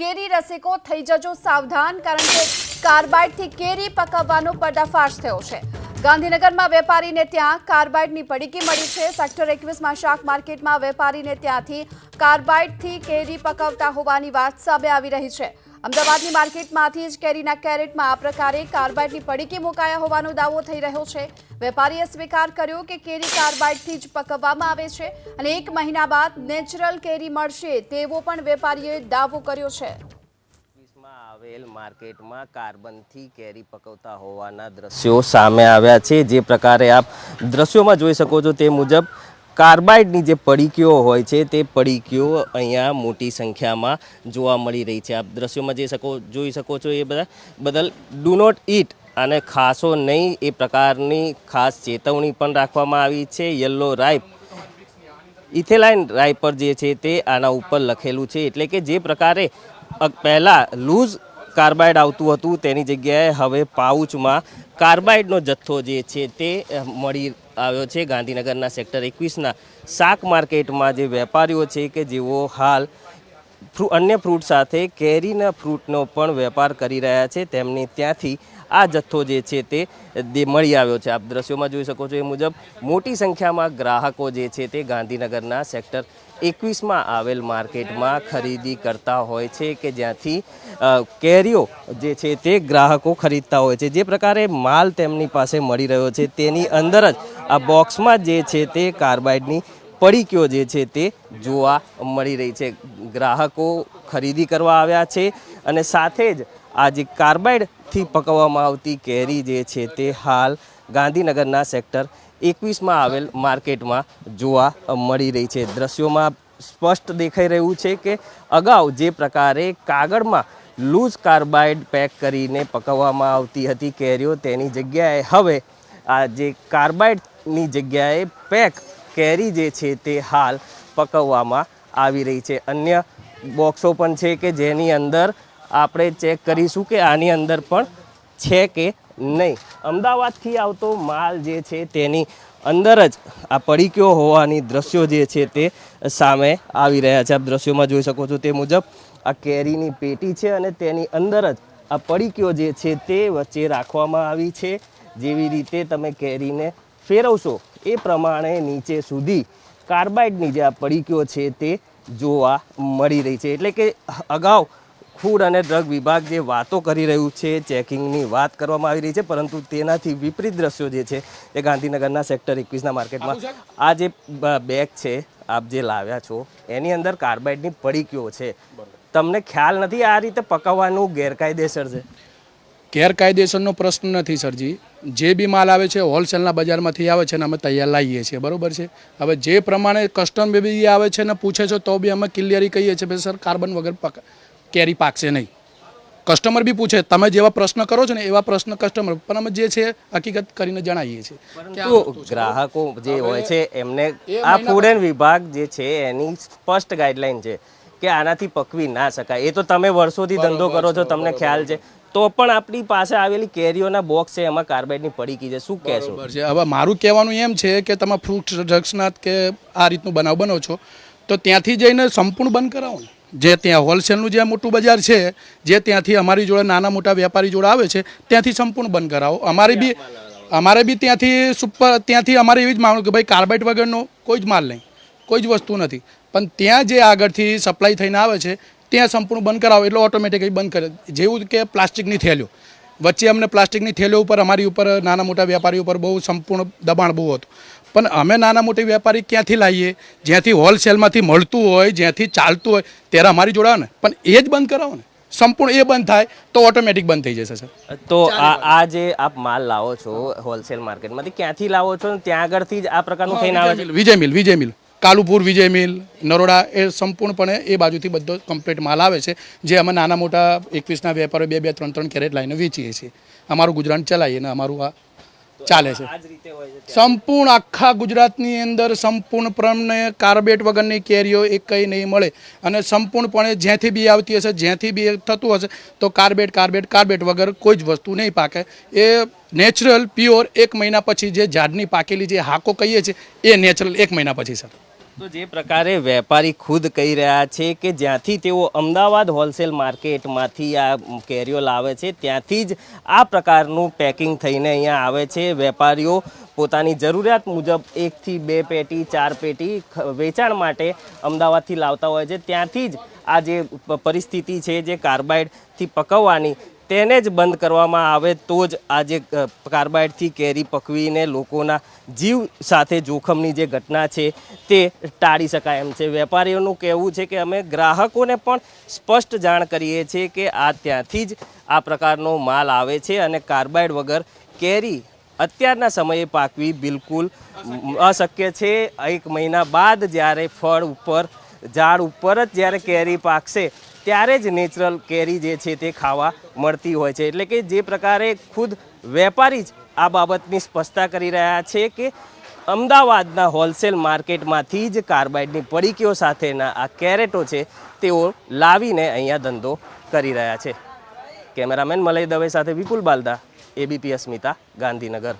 કેરી રસિકો થઈ જજો સાવધાન કારણ કે કાર્બાઇડથી કેરી પકવવાનો પર્દાફાશ થયો છે. ગાંધીનગરમાં વેપારીને ત્યાં કાર્બાઇડની પડીકી મળી છે. સેક્ટર એકવીસમાં શાક માર્કેટમાં વેપારીને ત્યાંથી કાર્બાઇડથી કેરી પકવતા હોવાની વાત સામે આવી રહી છે. અમદાવાદની માર્કેટમાંથી જ કેરીના કેરેટમાં આ પ્રકારે કાર્બાઇડની પડીકી મુકાયા હોવાનો દાવો થઈ રહ્યો છે. વેપારીએ સ્વીકાર કર્યો કે કેરી કાર્બાઇડથી જ પકવવામાં આવે છે અને એક મહિના બાદ નેચરલ કેરી મળશે તેવો પણ વેપારીએ દાવો કર્યો છે. આવેલ માર્કેટમાં કાર્બનથી કેરી પકવતા હોવાના દ્રશ્યો સામે આવ્યા છે. જે પ્રકારે આપ દ્રશ્યોમાં જોઈ શકો છો તે મુજબ કાર્બાઇડની જે પડીકીઓ હોય છે તે પડીકીઓ અહીંયા મોટી સંખ્યામાં જોવા મળી રહી છે. આપ દ્રશ્યોમાં જે શકો, જોઈ શકો છો એ બધા, બદલ ડુ નોટ ઈટ અને ખાસો નહીં, એ પ્રકારની ખાસ ચેતવણી પણ રાખવામાં આવી છે. યલો રાઈપ ઇથેલાઇન રાઈપર જે છે તે આના ઉપર લખેલું છે. એટલે કે જે પ્રકારે પહેલાં લૂઝ કાર્બાઇડ આવતું હતું તેની જગ્યાએ હવે પાઉચમાં કાર્બાઇડનો જથ્થો જે છે તે મળી આવ્યો છે. ગાંધીનગરના સેક્ટર એકવીસના શાક માર્કેટમાં જે વેપારીઓ છે કે જેઓ હાલ અન્ય ફ્રૂટ સાથે કેરીના ફ્રૂટનો પણ વેપાર કરી રહ્યા છે. તેમની ત્યાંથી આ જથ્થો જે છે તે મળી આવ્યો છે. આપ દ્રશ્યોમાં જોઈ શકો છો એ મુજબ, મોટી સંખ્યામાં ગ્રાહકો જે છે તે ગાંધીનગરના સેક્ટર એકવીસમાં આવેલ માર્કેટમાં ખરીદી કરતા હોય છે કે જ્યાંથી કેરીઓ જે છે તે ગ્રાહકો ખરીદતા હોય છે. જે પ્રકારે માલ તેમની પાસે મળી રહ્યો છે તેની અંદર જ આ બોક્સમાં જે છે તે કાર્બાઇડની પડીકીઓ જે છે તે જોવા મળી રહી છે. ગ્રાહકો ખરીદી કરવા આવ્યા છે અને સાથે જ આ જે કાર્બાઇડથી પકવવામાં આવતી કેરી જે છે તે હાલ ગાંધીનગરના સેક્ટર એકવીસમાં આવેલ માર્કેટમાં જોવા મળી રહી છે. દ્રશ્યોમાં સ્પષ્ટ દેખાઈ રહ્યું છે કે અગાઉ જે પ્રકારે કાગળમાં લૂઝ કાર્બાઇડ પેક કરીને પકવવામાં આવતી હતી કેરીઓ, તેની જગ્યાએ હવે આ જે કાર્બાઇડની જગ્યાએ પેક કેરી જે છે તે હાલ પકવવામાં આવી રહી છે. અન્ય બોક્સો પણ છે કે જેની અંદર આપણે ચેક કરીશું કે આની અંદર પણ છે કે નહીં. અમદાવાદથી આવતો માલ જે છે તેની અંદર જ આ પડીકીઓ હોવાની દ્રશ્યો જે છે તે સામે આવી રહ્યા છે. આપ દ્રશ્યોમાં જોઈ શકો છો તે મુજબ આ કેરીની પેટી છે અને તેની અંદર જ આ પડીકીઓ જે છે તે વચ્ચે રાખવામાં આવી છે. જેવી રીતે તમે કેરીને ફેરવશો એ પ્રમાણે નીચે સુધી કાર્બાઇડની જે આ પડીકીઓ છે તે જોવા મળી રહી છે. એટલે કે અગાઉ ફૂડ અને ડ્રગ વિભાગ જે વાતો કરી રહ્યું છે ચેકિંગની વાત કરવામાં આવી રહી છે પરંતુ તેનાથી વિપરીત દ્રશ્યો જે છે એ ગાંધીનગરના સેક્ટર એકવીસના માર્કેટમાં આ જે બ- બેગ છે આપ જે લાવ્યા છો એની અંદર કાર્બાઇડની પડીકીઓ છે. તમને ખ્યાલ નથી આ રીતે પકવવાનું ગેરકાયદેસર છે? ગેરકાયદેસરનો પ્રશ્ન નથી સરજી. જે બી માલ આવે છે હોલસેલના બજારમાંથી આવે છે ને અમે તૈયાર લાવીએ છીએ. બરોબર છે? હવે જે પ્રમાણે કસ્ટમ બી આવે છે ને પૂછે છે તો બી અમે ક્લિયરી કહીએ છીએ ભાઈ સર કાર્બન વગર પક કેરી પાકશે નહીં. કસ્ટમર બી પૂછે તમે જેવા પ્રશ્ન કરો છો ને એવા પ્રશ્ન કસ્ટમર પણ અમે જે છે હકીકત કરીને જણાવીએ છીએ. ગ્રાહકો જે હોય છે એમને આ ફૂડ એન્ડ વિભાગ જે છે એની સ્પષ્ટ ગાઈડલાઈન છે કે આનાથી પકવી ના શકાય. એ તો તમે વર્ષોથી ધંધો કરો છો તમને ખ્યાલ છે. તો પણ આપણી પાસે આવેલી કેરીઓના બોક્સ છે, એમાં કાર્બાઇડની પડીકી છે. શું કહેશો? છે. હવે મારું કહેવાનું એમ છે કે તમે ફ્રૂટ ડ્રગ્સના કે આ રીતનું બનાવ બનો છો, તો ત્યાંથી જઈને સંપૂર્ણ બંધ કરાવો જે ત્યાં હોલસેલનું જે મોટું બજાર છે, જે ત્યાંથી અમારી જોડે નાના મોટા વેપારી જોડે આવે છે, ત્યાંથી સંપૂર્ણ બંધ કરાવો. અમારી બી, અમારે બી ત્યાંથી સુપર, ત્યાંથી અમારે એવી જ માંગણી કે ભાઈ કાર્બાઇડ વગરનો કોઈ જ માલ નહીં, કોઈ જ વસ્તુ નથી. પણ ત્યાં જે આગળથી સપ્લાય થઈને આવે છે ત્યાં સંપૂર્ણ બંધ કરાવો એટલે ઓટોમેટિકલી બંધ કરે. જેવું કે પ્લાસ્ટિકની થેલીઓ. વચ્ચે અમને પ્લાસ્ટિકની થેલીઓ ઉપર અમારી ઉપર નાના મોટા વેપારી ઉપર બહુ સંપૂર્ણ દબાણ બહુ હતું. પણ અમે નાના મોટી વેપારી ક્યાંથી લાવીએ? જ્યાંથી હોલસેલમાંથી મળતું હોય જ્યાંથી ચાલતું હોય ત્યારે અમારી જોડે ને. પણ એ જ બંધ કરાવો ને. સંપૂર્ણ એ બંધ થાય તો ઓટોમેટિક બંધ થઈ જશે સર. તો આ આ જે આપ માલ લાવો છો હોલસેલ માર્કેટમાંથી ક્યાંથી લાવો છો? ને ત્યાં આગળથી જ આ પ્રકારનું થઈને આવે છે? વિજય મિલ વિજય મિલ. કાલુપુર વિજય મિલ નરોડા એ સંપૂર્ણપણે એ બાજુથી બધો કમ્પ્લીટ માલ આવે છે જે અમે નાના મોટા એકવીસના વેપારો બે બે ત્રણ ત્રણ કેરેટ લાઈને વેચીએ છીએ. અમારું ગુજરાન ચલાવીએ ને અમારું આ ચાલે છે. સંપૂર્ણ આખા ગુજરાતની અંદર સંપૂર્ણપણે કાર્બેટ વગરની કેરીઓ એક કંઈ નહીં મળે. અને સંપૂર્ણપણે જ્યાંથી બી આવતી હશે જ્યાંથી બી થતું હશે તો કાર્બેટ કાર્બેટ કાર્બેટ વગર કોઈ જ વસ્તુ નહીં પાકે. એ નેચરલ પ્યોર એક મહિના પછી જે ઝાડની પાકેલી જે હાકો કહીએ છીએ એ નેચરલ એક મહિના પછી સર. તો જે પ્રકારે વેપારી ખુદ કહી રહ્યા છે કે જ્યાંથી તેઓ અમદાવાદ હોલસેલ માર્કેટમાંથી આ કેરીઓ લાવે છે, ત્યાંથી જ આ પ્રકારનું પેકિંગ થઈને અહીંયા આવે છે. વેપારીઓ પોતાની જરૂરિયાત મુજબ એકથી બે પેટી, ચાર પેટી વેચાણ માટે અમદાવાદથી લાવતા હોય છે. ત્યાંથી જ આ જે પરિસ્થિતિ છે, જે કાર્બાઇડથી પકવવાની તેને જ બંધ કરવામાં આવે તો જ આ જે કાર્બાઇડથી કેરી પકવીને લોકોના જીવ સાથે જોખમની જે ઘટના છે તે ટાળી શકાય એમ છે. વેપારીઓનું કહેવું છે કે અમે ગ્રાહકોને પણ સ્પષ્ટ જાણ કરીએ છીએ કે આ ત્યાંથી જ આ પ્રકારનો માલ આવે છે અને કાર્બાઇડ વગર કેરી અત્યારના સમયે પાકવી બિલકુલ અશક્ય છે. એક મહિના બાદ જ્યારે ફળ ઉપર, ઝાડ ઉપર જ જ્યારે કેરી પાકશે ત્યારે જ નેચરલ કેરી જે છે તે ખાવા મળતી હોય છે. એટલે કે જે પ્રકારે ખુદ વેપારી જ આ બાબતની સ્પષ્ટતા કરી રહ્યા છે કે અમદાવાદના હોલસેલ માર્કેટમાંથી જ કાર્બાઇડની પડીકીઓ સાથેના આ કેરેટો છે તેઓ લાવીને અહીંયા ધંધો કરી રહ્યા છે. કેમેરામેન મલય દવે સાથે વિપુલ બાલદા એબીપી અસ્મિતા ગાંધીનગર.